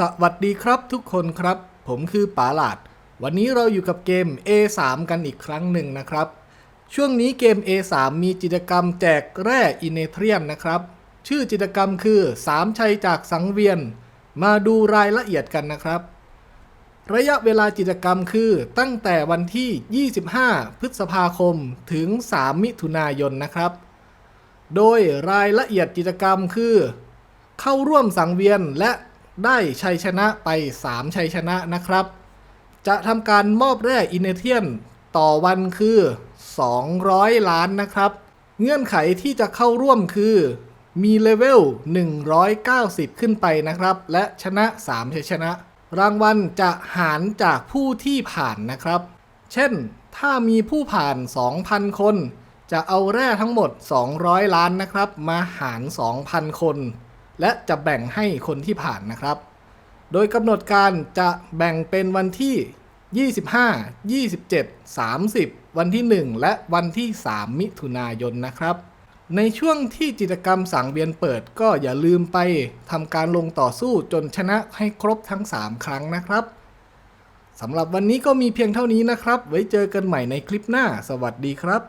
สวัสดีครับทุกคนครับ ผมคือป๋าหลาด วันนี้เราอยู่กับเกม A3 กันอีกครั้งหนึ่งนะครับ ช่วงนี้เกม A3 มีกิจกรรมแจกแร่อินเนเทรียมนะครับ ชื่อกิจกรรมคือ 3 ชัยจากสังเวียน มาดูรายละเอียดกันนะครับ ระยะเวลากิจกรรมคือตั้งแต่วันที่ 25 พฤษภาคมถึง 3 มิถุนายนนะครับ โดยรายละเอียดกิจกรรมคือ เข้าร่วมสังเวียนและ ได้ชัยชนะไป 3 ชัยชนะนะครับ จะทำการมอบแร่อินเนเทียนต่อวันคือ 200 ล้านนะครับ เงื่อนไขที่จะเข้าร่วมคือ มีเลเวล 190 ขึ้นไปนะครับ และชนะ 3 ชัยชนะ รางวัลจะหารจากผู้ที่ผ่านนะครับ เช่น ถ้ามีผู้ผ่าน 2,000 คน จะเอาแร่ทั้งหมด 200 ล้านนะครับ มาหาร 2,000 คน และจะแบ่งให้คนที่ผ่านนะครับ โดยกำหนดการจะแบ่งเป็นวันที่ 25 27 30 วันที่ 1 และวันที่ 3 มิถุนายนนะครับ ในช่วงที่กิจกรรมสังเวียนเปิดก็อย่าลืมไปทำการลงต่อสู้จนชนะให้ครบทั้ง 3 ครั้งนะครับสำหรับวันนี้ก็มีเพียงเท่านี้นะครับ ไว้เจอกันใหม่ในคลิปหน้า สวัสดีครับ